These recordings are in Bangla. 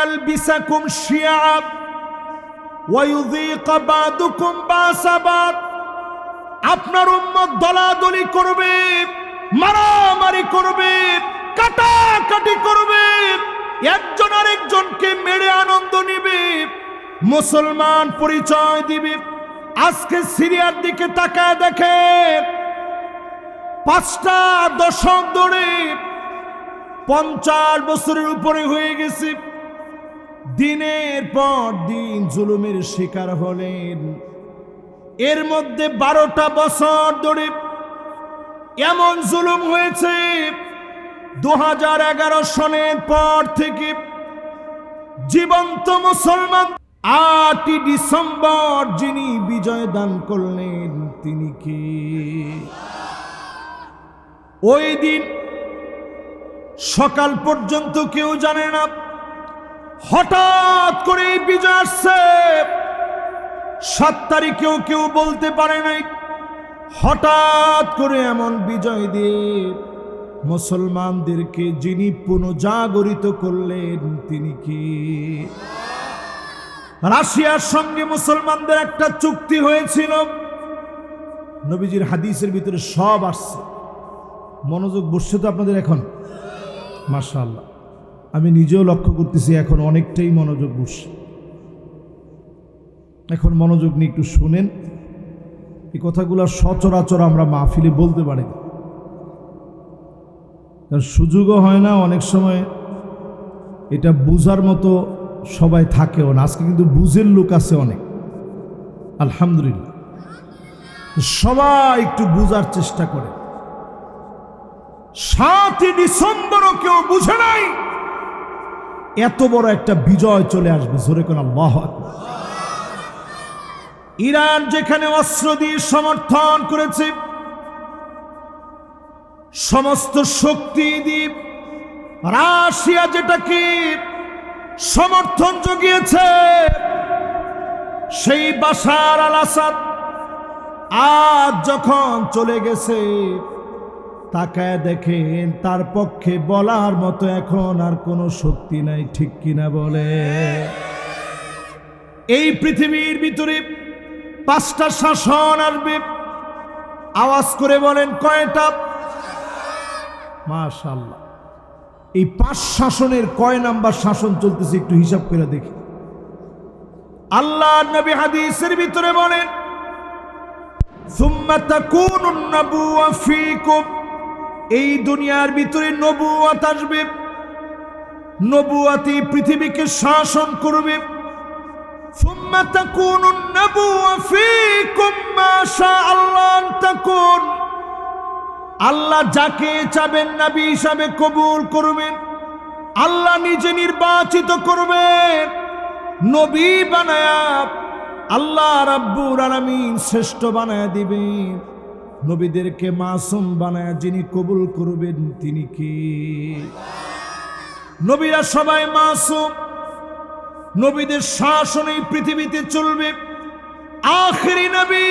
يلبسكم شيعا ويذيق بعضكم باس بعض আপনার উম্মত দলাদলি করবে মারামারি করবে কাটাকাটি করবে একজন আরেকজনকে মেরে আনন্দ নিবে মুসলমান পরিচয় দিবে আজকে সিরিয়ার দিকে তাকায় দেখে পাঁচটা দশক ধরে পঞ্চাশ বছরের উপরে হয়ে গেছে দিনের পর দিন জুলুমের শিকার হলেন। এর মধ্যে বারোটা বছর ধরে এমন জুলুম হয়েছে দু হাজার এগারো সনের পর থেকে জীবন্ত মুসলমান আটই ডিসেম্বর যিনি বিজয় দান করলেন, তিনি কি? ওই দিন সকাল পর্যন্ত কেউ জানে না হঠাৎ করে বিজয় আসছে। সাত তারিখেও কেউ বলতে পারে নাই, হঠাৎ করে এমন বিজয় দিয়ে মুসলমানদেরকে যিনি পুনজাগরিত করলেন, তিনি কি? রাশিয়ার সঙ্গে মুসলমানদের একটা চুক্তি হয়েছিল। নবীজির হাদিসের ভিতরে সব আসছে। মনোযোগ বসছে তো আপনাদের এখন? মাশাআল্লাহ। আমি নিজেও লক্ষ্য করতেছি এখন অনেকটাই মনোযোগ বসছে এখন মনোযোগ নিয়ে একটু শোনেন। এই কথাগুলো সচরাচর আমরা মাহফিলে বলতে পারি না। সুযোগও হয় না, অনেক সময় এটা বুঝার মতো সবাই থাকেও না। আজকে কিন্তু বুঝের লোক আছে অনেক। আলহামদুলিল্লাহ। সবাই একটু বুঝার চেষ্টা করে। সাতই ডিসেম্বরও কেউ বুঝে নাই। এত বড় একটা বিজয় চলে আসবে, জোরে কোন আল্লাহ ইরান যেখানে অস্ত্র দিয়ে সমর্থন করেছে, সমস্ত শক্তি দিয়ে রাশিয়া যেটাকে সমর্থন জুগিয়েছে, সেই বাসার আল আসাদ আজ যখন চলে গেছে তাকায় দেখেন, তার পক্ষে বলার মতো এখন আর কোনো শক্তি নাই, ঠিক কিনা বলে? এই পৃথিবীর ভিতরে পাঁচটা শাসন আসবে। আওয়াজ করে বলেন, কয়টা? মাশাল্লাহ এই পাঁচ শাসনের কয় নাম্বার শাসন চলতেছে একটু হিসাব করে দেখি। আল্লাহ নবী হাদিসের ভিতরে বলেন, সুম্মা তাকুনুন নাবুওয়া ফীকুম। এই দুনিয়ার ভিতরে নবুয়াত আসবে। নবুয়াতি পৃথিবীকে শাসন করবে। আল্লাহ যাকে চাবেন নাবি হিসাবে কবুল করবেন। আল্লাহ নিজে নির্বাচিত করবেন। নবী বানায় আল্লাহ রাব্বুর আলমিন শ্রেষ্ঠ বানায়া দিবেন। নবীদেরকে মাসুম বানায় যিনি কবুল করবেন তিনি কি? নবীরা সবাই মাসুম। নবীদের শাসন এই পৃথিবীতে চলবে। আখেরি নবী,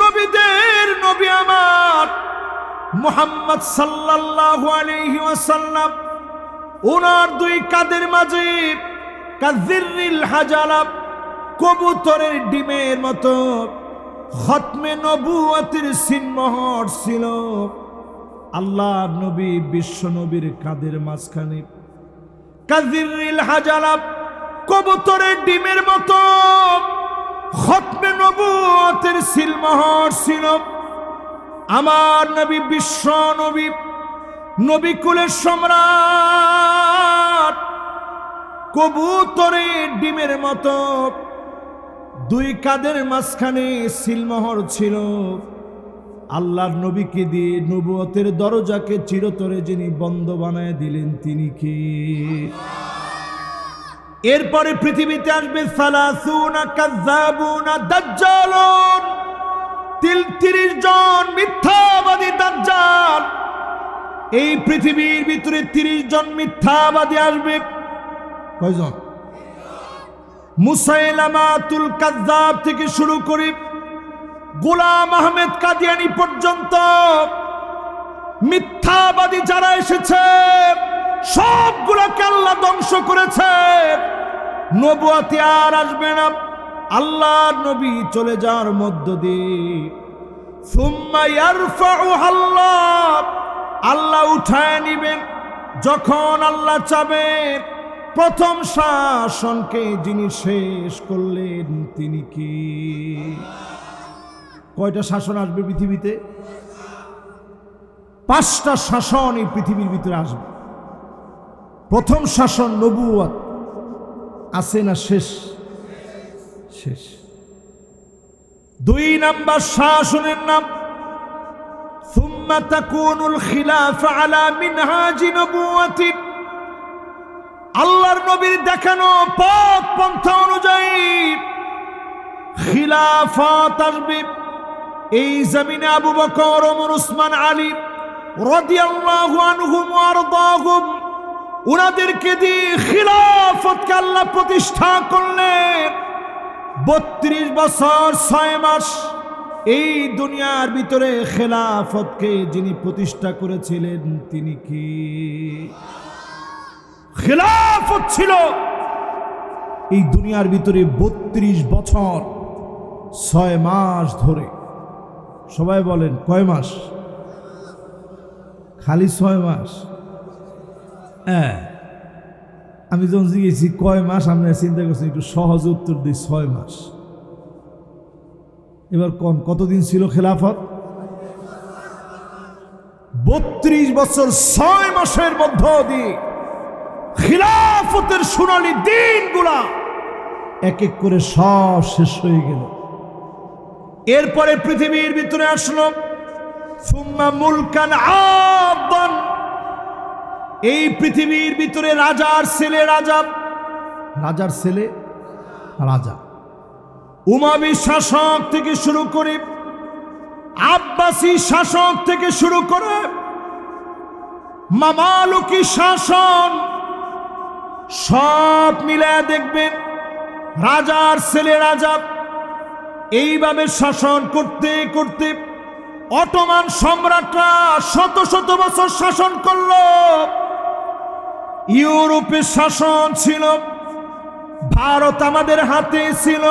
নবীদের নবী আমার মোহাম্মদ সাল্লাল্লাহু আলাইহি ওয়াসাল্লাম। ওনার দুই কাদের মাঝে কাজিরিল হাজালাব কবুতরের ডিমের মতো। খতমে নবুয়তের সিনমোহর ছিল। আল্লাহ নবী বিশ্ব নবীর কাদের মাঝখানে। কাজিরিল হাজালাব কবুতরের ডিমের মতো খতমে নবুয়তের সিলমোহর ছিল। আমার নবী বিশ্ব নবী নবী সম্রাট কবুতরের ডিমের মতো দুই কাদের মাঝখানে সিলমোহর ছিল। আল্লাহর নবীকে দিয়ে নবুয়তের দরজাকে চিরতরে যিনি বন্ধ বানায় দিলেন, তিনি কি? এরপরে পৃথিবীতে আসবে সালাসুনা কাজ্জাবুনা দাজ্জালুন। তিল তিরিশ জন মিথ্যাবাদী দাজ্জাল। এই পৃথিবীর ভিতরে তিরিশ জন মিথ্যাবাদী আসবে। কয়জন? মুসাইলামাতুল কাজ্জাব থেকে শুরু করি। গোলাম আহমেদ কাদিয়ানি পর্যন্ত। মিথ্যাবাদী যারা এসেছে, সবগুলোকে আল্লাহ ধ্বংস করেছে। নবুয়াতে আর আসবে না। আল্লাহ নবী চলে যাওয়ার মধ্য দিয়ে। আল্লাহ উঠায় নিবেন, যখন আল্লাহ চাবেন। প্রথম শাসনকে যিনি শেষ করলেন তিনি কি কয়টা শাসন আসবে পৃথিবীতে পাঁচটা শাসন এই পৃথিবীর ভিতরে আসবে প্রথম শাসন নবুয়াত আছে না শেষ শেষ দুই নাম্বার শাসনের নাম ثم تكون الخلافة على منهاج نبوة আল্লাহর নবীর দেখানো পথ পন্থা অনুযায়ী খিলাফত আসবে। এই জমিনে আবু বকর, ওমর, উসমান, আলী রাদিয়াল্লাহু আনহুম ওয়া আরদাহুম, উনাদেরকে দিয়ে খিলাফতকে আল্লাহ প্রতিষ্ঠা করলেন। বত্রিশ বছর, ছয় মাস এই দুনিয়ার ভিতরে খেলাফতকে যিনি প্রতিষ্ঠা করেছিলেন, তিনি কি? খেলাফত ছিল। এই দুনিয়ার ভিতরে বত্রিশ বছর, ছয় মাস ধরে। সবাই বলেন, কয় মাস? খালি ছয় মাস? হ্যাঁ। আমি যখন জিজ্ঞেসি কয় মাস আমরা চিন্তা করছি, একটু সহজ উত্তর দিই, ছয় মাস। এবার কোন, কতদিন ছিল খেলাফত? বত্রিশ বছর, ছয় মাসের মধ্য দিয়ে। খিলাফতের সোনালি দিনগুলা এক এক করে সব শেষ হয়ে গেল। এরপরে পৃথিবীর ভিতরে আসলো সুম্মা মুলকান এই পৃথিবীর ভিতরে রাজার ছেলে রাজা। রাজার ছেলে রাজা। উমাবি শাসক থেকে শুরু করে আব্বাসী শাসক থেকে শুরু করে মামালুকি শাসন সব মিলায় দেখবেন, রাজার ছেলে রাজা এইভাবে শাসন করতে করতে অটোমান সম্রাটরা শত শত বছর শাসন করল। ইউরোপের শাসন ছিল, ভারত আমাদের হাতে ছিল।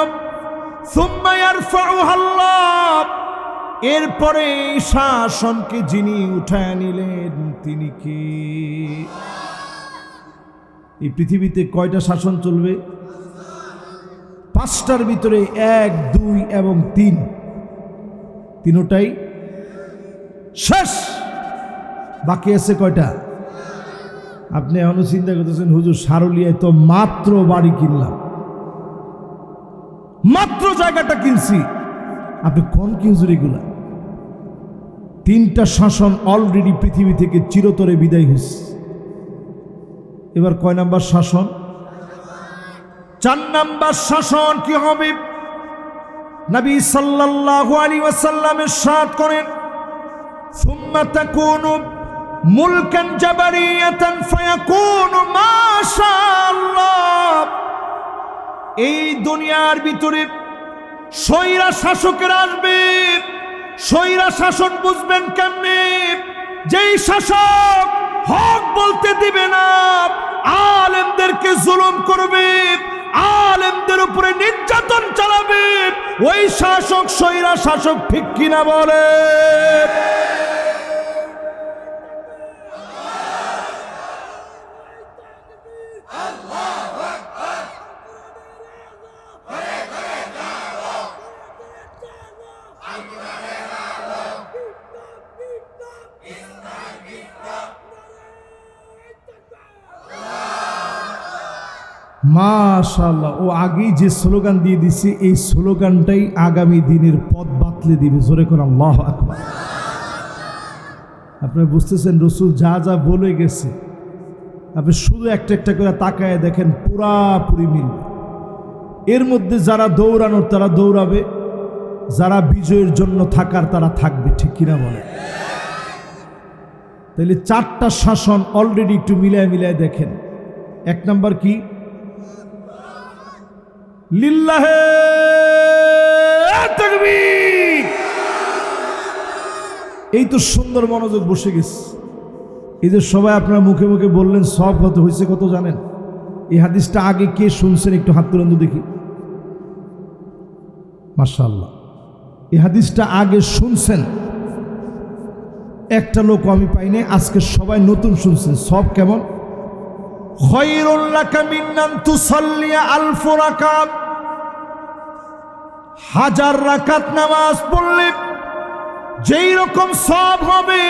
এরপরে শাসনকে যিনি উঠায় নিলেন, তিনি কি? এই পৃথিবীতে কয়টা শাসন চলবে? পাঁচটার ভিতরে এক, দুই এবং তিন। তিনোটাই শেষ। বাকি আছে কয়টা? আপনি এখনও চিন্তা করতেছেন, হুজুর সারুলিয়ায় তো মাত্র বাড়ি কিনলাম। মাত্র জায়গাটা কিনছি। আপনি কোন কি হুজুর এগুলা? তিনটা শাসন অলরেডি পৃথিবী থেকে চিরতরে বিদায় হয়েছে এবার কয় নাম্বার শাসন? চার নাম্বার শাসন কি হবে? নবী সাল্লাল্লাহু আলী ওয়াসাল্লামের সাত করেন, সুম্মা তাকুনু মুলকান জাবারিয়াতান ফায়াকুনু মাশাআল্লাহ। এই দুনিয়ার ভিতরে সৈরা শাসকের আসবে। সৈরা শাসন বুঝবেন কেমনে? যেই শাসক হক বলতে দিবে না। আলেমদেরকে জুলুম করবে আলেমদের উপরে নির্যাতন চালাবে। ওই শাসক সৈরা শাসক ঠিক কিনা বলে? মাশাল্লাহ ও আগেই যে স্লোগান দিয়ে দিছে, এই স্লোগানটাই আগামী দিনের পথ বাতলে দিবে। জোরে করে আল্লাহ আকবার। আপনি বুঝতেছেন, রসুল যা যা বলে গেছে। আপনি শুধু একটা একটা করে তাকায় দেখেন, পুরাপুরি মিলবে। এর মধ্যে যারা দৌড়ানোর তারা দৌড়াবে। যারা বিজয়ের জন্য থাকার, তারা থাকবে। ঠিক কিনা বলে তাহলে চারটা শাসন অলরেডি একটু মিলায় মিলায় দেখেন। এক নাম্বার কি? লিল্লাহে এই তো সুন্দর মনোযোগ বসে গেছে। এই যে সবাই আপনার মুখে মুখে বললেন, সব কত হয়েছে কত জানেন? এই হাদিসটা আগে কে শুনছেন একটু হাত তুলেন দেখি। মার্শাল্লাহ এই হাদিসটা আগে শুনছেন। একটা লোক আমি পাইনি আজকে সবাই নতুন শুনছেন। সব কেমন? খৈরুল্লাহ মিন্নান তুসাল্লিয়া আলফ রাকাত হাজার রাকাত নামাজ পড়লে যেই রকম সব হবে,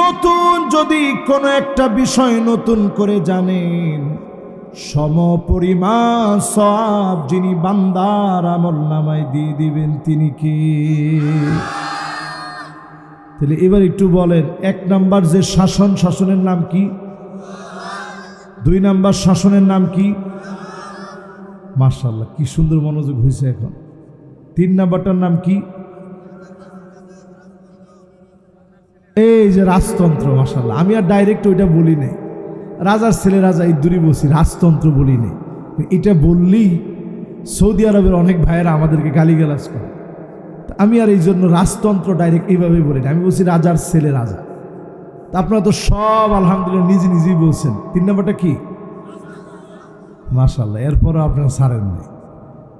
নতুন যদি কোনো একটা বিষয় নতুন করে জানেন সম পরিমাণ সব যিনি বান্দার আমল নামায় দিয়ে দিবেন তিনি কি? তাহলে এবার একটু বলেন, এক নাম্বার যে শাসন, শাসনের নাম কি? দুই নাম্বার শাসনের নাম কি? মার্শাল্লাহ কি সুন্দর মনোযোগ হয়েছে এখন। তিন নাম্বারটার নাম কি? এই যে রাজতন্ত্র মাসাল্লাহ আমি আর ডাইরেক্ট ওইটা বলি নাই। রাজার ছেলে রাজা এই দূরে বসি, রাজতন্ত্র বলি নাই। এটা বললেই সৌদি আরবের অনেক ভাইয়েরা আমাদেরকে গালিগালাজ করে। আমি আর এই জন্য রাজতন্ত্র ডাইরেক্ট এইভাবেই বলি আমি বলছি রাজার ছেলে রাজা। তা আপনারা তো সব আলহামদুলিল্লাহ নিজে নিজেই বলছেন। তিন নম্বরটা কি? মাসাল্লাহ এরপরও আপনারা ছাড়েন নাই